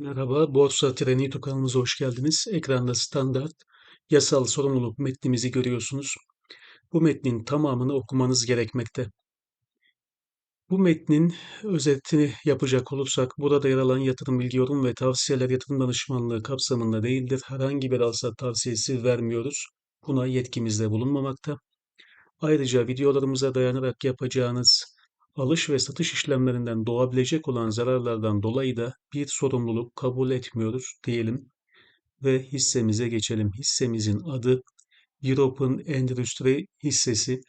Merhaba, Borsa Treni YouTube kanalımıza hoş geldiniz. Ekranda standart yasal sorumluluk metnimizi görüyorsunuz. Bu metnin tamamını okumanız gerekmekte. Bu metnin özetini yapacak olursak, burada yer alan yatırım bilgi yorum ve tavsiyeler yatırım danışmanlığı kapsamında değildir. Herhangi bir alsat tavsiyesi vermiyoruz. Buna yetkimizde bulunmamakta. Ayrıca videolarımıza dayanarak yapacağınız alış ve satış işlemlerinden doğabilecek olan zararlardan dolayı da bir sorumluluk kabul etmiyoruz diyelim ve hissemize geçelim. Hissemizin adı European Endüstri hissesi.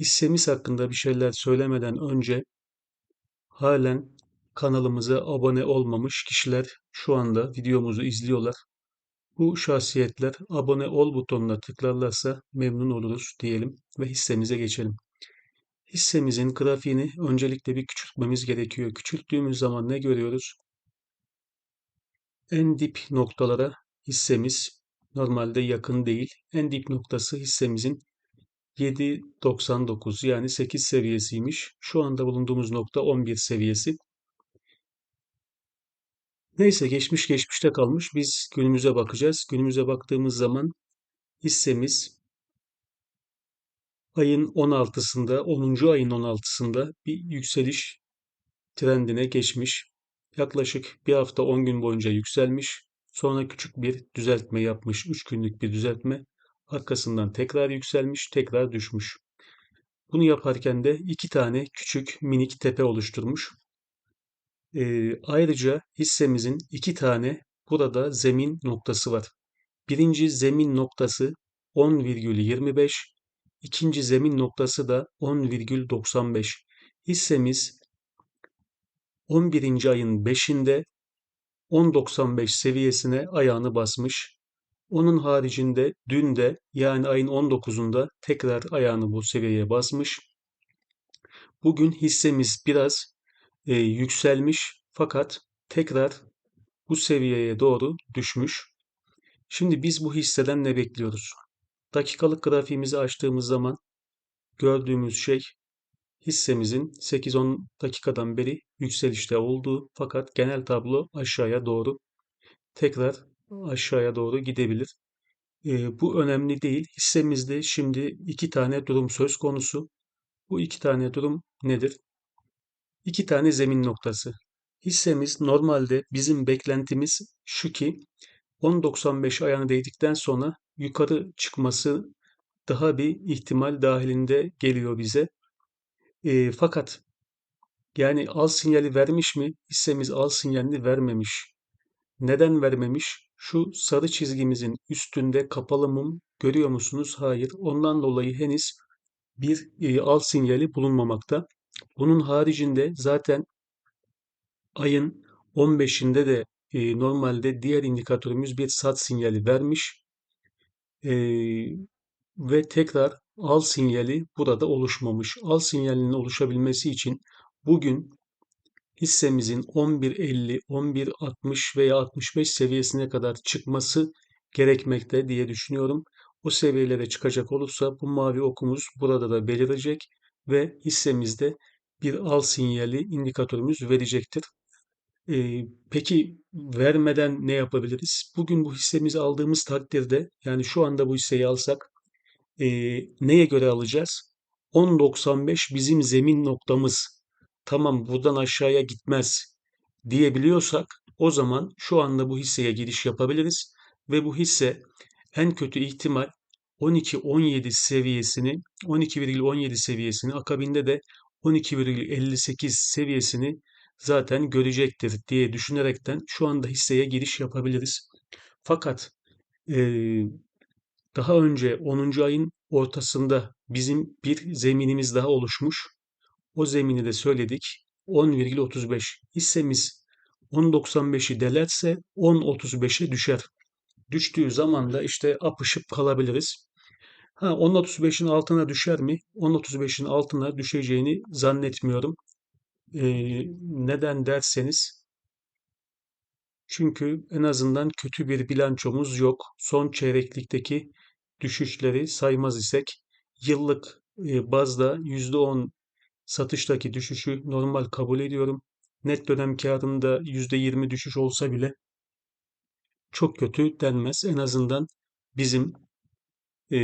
Hissemiz hakkında bir şeyler söylemeden önce halen kanalımıza abone olmamış kişiler şu anda videomuzu izliyorlar. Bu şahsiyetler abone ol butonuna tıklarlarsa memnun oluruz diyelim ve hissemize geçelim. Hissemizin grafiğini öncelikle bir küçültmemiz gerekiyor. Küçülttüğümüz zaman ne görüyoruz? En dip noktalara hissemiz normalde yakın değil. En dip noktası hissemizin 7.99 yani 8 seviyesiymiş. Şu anda bulunduğumuz nokta 11 seviyesi. Neyse geçmiş geçmişte kalmış. Biz günümüze bakacağız. Günümüze baktığımız zaman hissemiz ayın 16'sında, 10. ayın 16'sında bir yükseliş trendine geçmiş. Yaklaşık bir hafta 10 gün boyunca yükselmiş. Sonra küçük bir düzeltme yapmış. 3 günlük bir düzeltme. Arkasından tekrar yükselmiş, tekrar düşmüş. Bunu yaparken de iki tane küçük minik tepe oluşturmuş. Ee, ayrıca hissemizin iki tane burada zemin noktası var. Birinci zemin noktası 10,25, ikinci zemin noktası da 10,95. Hissemiz 11. ayın 5'inde 10.95 seviyesine ayağını basmış. Onun haricinde dün de yani ayın 19'unda tekrar ayağını bu seviyeye basmış. Bugün hissemiz biraz e, yükselmiş fakat tekrar bu seviyeye doğru düşmüş. Şimdi biz bu hisseden ne bekliyoruz? Dakikalık grafiğimizi açtığımız zaman gördüğümüz şey hissemizin 8-10 dakikadan beri yükselişte olduğu fakat genel tablo aşağıya doğru tekrar aşağıya doğru gidebilir. E, bu önemli değil. Hissemizde şimdi iki tane durum söz konusu. Bu iki tane durum nedir? İki tane zemin noktası. Hissemiz normalde bizim beklentimiz şu ki 10.95 ayağına değdikten sonra yukarı çıkması daha bir ihtimal dahilinde geliyor bize. E, fakat yani al sinyali vermiş mi? Hissemiz al sinyalini vermemiş. Neden vermemiş? Şu sarı çizgimizin üstünde kapalı mum görüyor musunuz? Hayır. Ondan dolayı henüz bir e, al sinyali bulunmamakta. Bunun haricinde zaten ayın 15'inde de e, normalde diğer indikatörümüz bir sat sinyali vermiş. E, ve tekrar al sinyali burada oluşmamış. Al sinyalinin oluşabilmesi için bugün hissemizin 11.50, 11.60 veya 65 seviyesine kadar çıkması gerekmekte diye düşünüyorum. O seviyelere çıkacak olursa bu mavi okumuz burada da belirecek ve hissemizde bir al sinyali indikatörümüz verecektir. Ee, peki vermeden ne yapabiliriz? Bugün bu hissemizi aldığımız takdirde yani şu anda bu hisseyi alsak e, neye göre alacağız? 10.95 bizim zemin noktamız. Tamam buradan aşağıya gitmez diyebiliyorsak o zaman şu anda bu hisseye giriş yapabiliriz ve bu hisse en kötü ihtimal 12-17 seviyesini 12,17 seviyesini akabinde de 12,58 seviyesini zaten görecektir diye düşünerekten şu anda hisseye giriş yapabiliriz. Fakat e, daha önce 10. ayın ortasında bizim bir zeminimiz daha oluşmuş. O zemini de söyledik. 10,35 hissemiz 10.95'i delerse 10.35'e düşer. Düştüğü zaman da işte apışıp kalabiliriz. Ha 10.35'in altına düşer mi? 10.35'in altına düşeceğini zannetmiyorum. Neden derseniz çünkü en azından kötü bir bilançomuz yok. Son çeyreklikteki düşüşleri saymaz isek yıllık bazda %10 satıştaki düşüşü normal kabul ediyorum. Net dönem karında %20 düşüş olsa bile çok kötü denmez. En azından bizim e,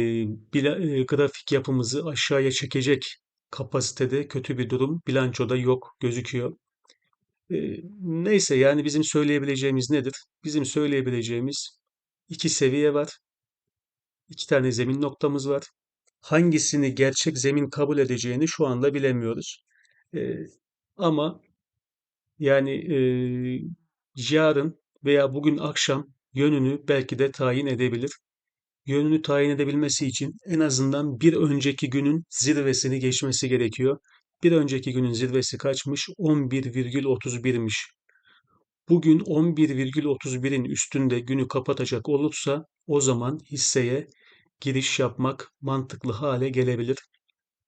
bila- e, grafik yapımızı aşağıya çekecek kapasitede kötü bir durum bilançoda yok gözüküyor. E, neyse yani bizim söyleyebileceğimiz nedir? Bizim söyleyebileceğimiz iki seviye var. iki tane zemin noktamız var. Hangisini gerçek zemin kabul edeceğini şu anda bilemiyoruz. E, ama yani e, yarın veya bugün akşam yönünü belki de tayin edebilir. Yönünü tayin edebilmesi için en azından bir önceki günün zirvesini geçmesi gerekiyor. Bir önceki günün zirvesi kaçmış? 11,31'miş. Bugün 11,31'in üstünde günü kapatacak olursa o zaman hisseye giriş yapmak mantıklı hale gelebilir.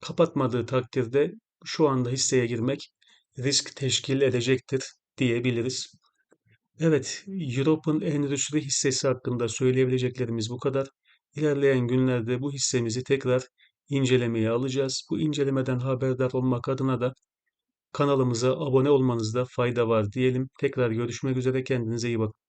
Kapatmadığı takdirde şu anda hisseye girmek risk teşkil edecektir diyebiliriz. Evet, European Endüstri hissesi hakkında söyleyebileceklerimiz bu kadar. İlerleyen günlerde bu hissemizi tekrar incelemeye alacağız. Bu incelemeden haberdar olmak adına da kanalımıza abone olmanızda fayda var diyelim. Tekrar görüşmek üzere, kendinize iyi bakın.